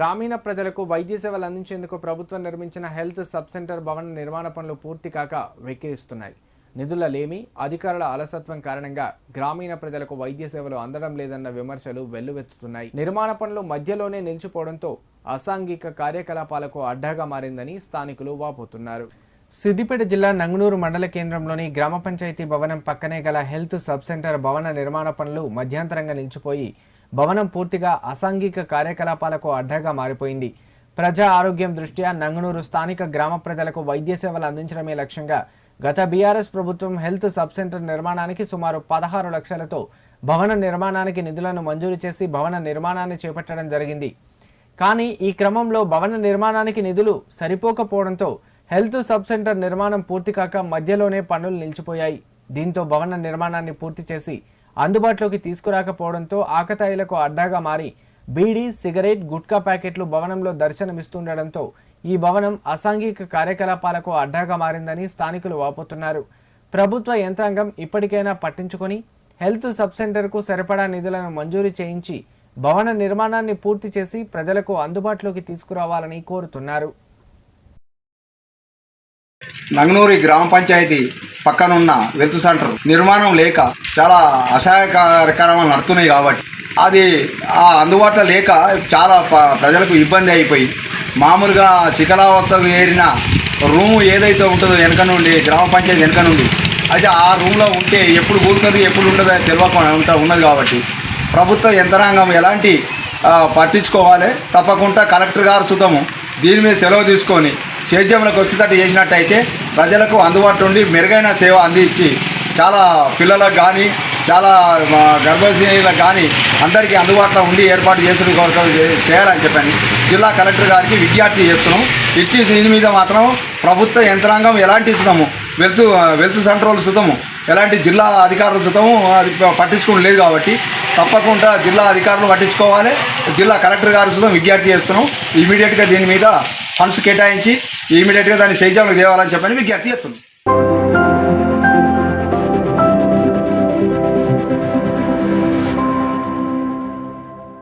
గ్రామీణ ప్రజలకు వైద్య సేవలు అందించేందుకు ప్రభుత్వం నిర్మించిన హెల్త్ సబ్ సెంటర్ భవన నిర్మాణ పనులు పూర్తి కాక వెక్కిరిస్తున్నాయి. నిధుల లేమి అధికారుల అలసత్వం కారణంగా గ్రామీణ ప్రజలకు వైద్య సేవలు అందడం లేదన్న విమర్శలు వెల్లువెత్తుతున్నాయి. నిర్మాణ పనులు మధ్యలోనే నిలిచిపోవడంతో అసాంఘిక కార్యకలాపాలకు అడ్డాగా మారిందని స్థానికులు వాపోతున్నారు. సిద్దిపేట జిల్లా నంగునూరు మండల కేంద్రంలోని గ్రామ పంచాయతీ భవనం పక్కనే గల హెల్త్ సబ్ సెంటర్ భవన నిర్మాణ పనులు మధ్యాంతరంగా నిలిచిపోయి భవనం పూర్తిగా అసాంఘిక కార్యకలాపాలకు అడ్డగా మారిపోయింది. ప్రజా ఆరోగ్యం దృష్ట్యా నంగనూరు స్థానిక గ్రామ ప్రజలకు వైద్య సేవలు అందించడమే లక్ష్యంగా గత బీఆర్ఎస్ ప్రభుత్వం హెల్త్ సబ్ సెంటర్ నిర్మాణానికి సుమారు పదహారు లక్షలతో భవన నిర్మాణానికి నిధులను మంజూరు చేసి భవన నిర్మాణాన్ని చేపట్టడం జరిగింది. కానీ ఈ క్రమంలో భవన నిర్మాణానికి నిధులు సరిపోకపోవడంతో హెల్త్ సబ్ సెంటర్ నిర్మాణం పూర్తి కాక మధ్యలోనే పనులు నిలిచిపోయాయి. దీంతో భవన నిర్మాణాన్ని పూర్తి చేసి అందుబాటులోకి తీసుకురాకపోవడంతో ఆకతాయిలకు అడ్డాగా మారి బీడీ సిగరెట్ గుట్కా ప్యాకెట్లు భవనంలో దర్శనమిస్తుండటంతో ఈ భవనం అసాంఘిక కార్యకలాపాలకు అడ్డాగా మారిందని స్థానికులు వాపోతున్నారు. ప్రభుత్వ యంత్రాంగం ఇప్పటికైనా పట్టించుకొని హెల్త్ సబ్ సెంటర్కు సరిపడా నిధులను మంజూరు చేయించి భవన నిర్మాణాన్ని పూర్తి చేసి ప్రజలకు అందుబాటులోకి తీసుకురావాలని కోరుతున్నారు. నంగనూరి గ్రామ పంచాయతీ పక్కనున్న వెల్త్ సెంటర్ నిర్మాణం లేక చాలా అసహాయకరమైన నడుతున్నాయి కాబట్టి అది ఆ అందుబాటులో లేక చాలా ప్రజలకు ఇబ్బంది అయిపోయి మామూలుగా శిఖలావస్థకు ఏరిన రూము ఏదైతే ఉంటుందో వెనక నుండి గ్రామ పంచాయతీ వెనక నుండి అయితే ఆ రూమ్లో ఉంటే ఎప్పుడు కూడుతుంది ఎప్పుడు ఉండదో తెలియకుండా ఉంటా ఉన్నది కాబట్టి ప్రభుత్వ యంత్రాంగం ఎలాంటి పట్టించుకోవాలి. తప్పకుండా కలెక్టర్ గారు సుతము దీని మీద సెలవు తీసుకొని సేద్యంలోకి వచ్చేటట్టు చేసినట్టయితే ప్రజలకు అందుబాటులో ఉండి మెరుగైన సేవ అందించి చాలా పిల్లలకు కానీ చాలా గర్భశీలకు కానీ అందరికీ అందుబాటులో ఉండి ఏర్పాటు చేసిన కోసం చేయాలని చెప్పాను జిల్లా కలెక్టర్ గారికి విజ్ఞప్తి చేస్తున్నాం. ఇచ్చి దీని మీద మాత్రం ప్రభుత్వ యంత్రాంగం ఎలాంటి సుతము వెల్త్ వెల్త్ సెంట్రోల్ సుతము ఎలాంటి జిల్లా అధికారులు సుతము అది పట్టించుకోవడం లేదు కాబట్టి తప్పకుండా జిల్లా అధికారులు పట్టించుకోవాలి. జిల్లా కలెక్టర్ గారు సుతం విజ్ఞప్తి చేస్తున్నాం. ఇమీడియట్గా దీని మీద ఫండ్స్ కేటాయించి ఇమీడియట్గా దాన్ని సేజంలో తేవాలని చెప్పని విజ్ఞప్తి చేస్తున్నాం.